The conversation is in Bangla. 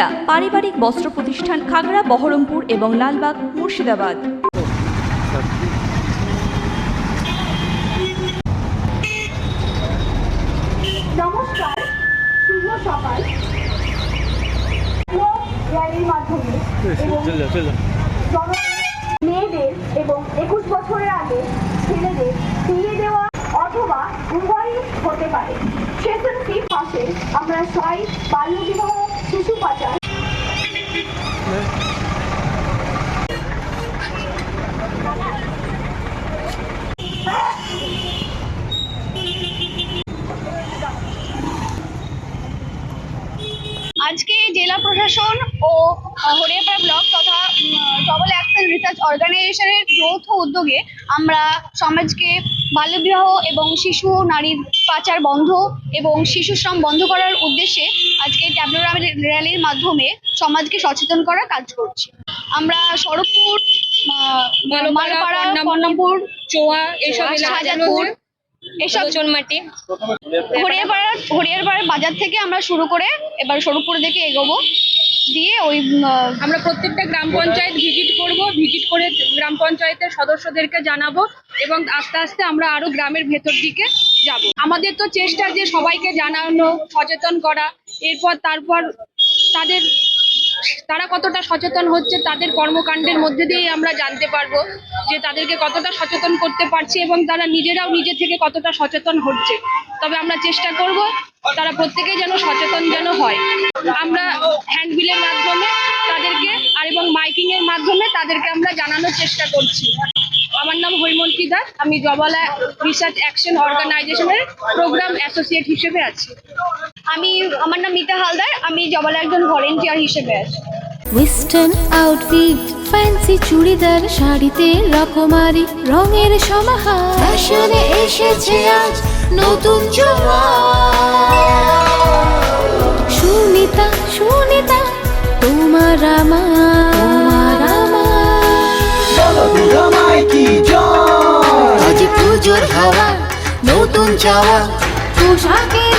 সুনিতা পারিবারিক বস্ত্র প্রতিষ্ঠান খাগড়া বহরমপুর এবং লালবাগ মুর্শিদাবাদ। নমস্কার শুভ সকাল। র্যালির মাধ্যমে এবং মেয়েদের এবং একুশ বছরের আগে ছেলেদের বিয়ে দেওয়া অথবা উভয়ই হতে পারে। সেশনটি পাশে আমরা সবাই বাল্যবিবাহ শিশু পাচার আজকে জেলা প্রশাসন ও হরিয়াপাড়া ব্লক তথা ডবল অ্যাকশন রিসার্চ অর্গানাইজেশনের যৌথ উদ্যোগে আমরা সমাজকে বাল্যবিবাহ এবং শিশু নারীর পাচার বন্ধ এবং শিশু শ্রম বন্ধ করার উদ্দেশ্যে আজকে ট্যাবলো র্যালির মাধ্যমে সমাজকে সচেতন করার কাজ করছি। আমরা সড়কপুর মালপাড়া কন্যাপুর চোয়া এসব শাহজাদপুর এসব মাটি হরিয়ারপাড়া হরিয়ারপাড়ার বাজার থেকে আমরা শুরু করে এবার স্বরূপপুর দিকে এগোবো। দিয়ে ওই আমরা প্রত্যেকটা গ্রাম পঞ্চায়েত ভিজিট করব, ভিজিট করে গ্রাম পঞ্চায়েতের সদস্যদেরকে জানাব এবং আস্তে আস্তে আমরা আরও গ্রামের ভেতর দিকে যাব। আমাদের তো চেষ্টা যে সবাইকে জানানো, সচেতন করা, এরপর তারপর তাদের তারা কতটা সচেতন হচ্ছে তাদের কর্মকাণ্ডের মধ্যে দিয়েই আমরা জানতে পারব যে তাদেরকে কতটা সচেতন করতে পারছি এবং তারা নিজেরাও নিজে থেকে কতটা সচেতন হচ্ছে। তবে আমরা চেষ্টা করব তারা প্রত্যেকেই যেন সচেতন যেন হয়। আমরা হ্যান্ডবিলের মাধ্যমে তাদেরকে আর এবং মাইকিং এর মাধ্যমে তাদেরকে আমরা জানানোর চেষ্টা করছি। আমার নাম হৈমন্তী দাস, আমি জবালা রিসার্চ অ্যাকশন অর্গানাইজেশনের প্রোগ্রাম অ্যাসোসিয়েট হিসেবে আছি। আমি, আমার নাম মিতা হালদার, আমি জবালে একজন ভলেন্টিয়ার হিসেবে আছি। ওয়েস্টার্ন আউটফিট ফ্যান্সি চুড়িদার, শাড়িতে রকমারি, রঙের সমাহার। ফ্যাশনে এসেছে আজ নতুন সুনিতা সুনিতা, তোমার আমার আমার। পুজোর হাওয়া, নতুন চাওয়া, পোশাকের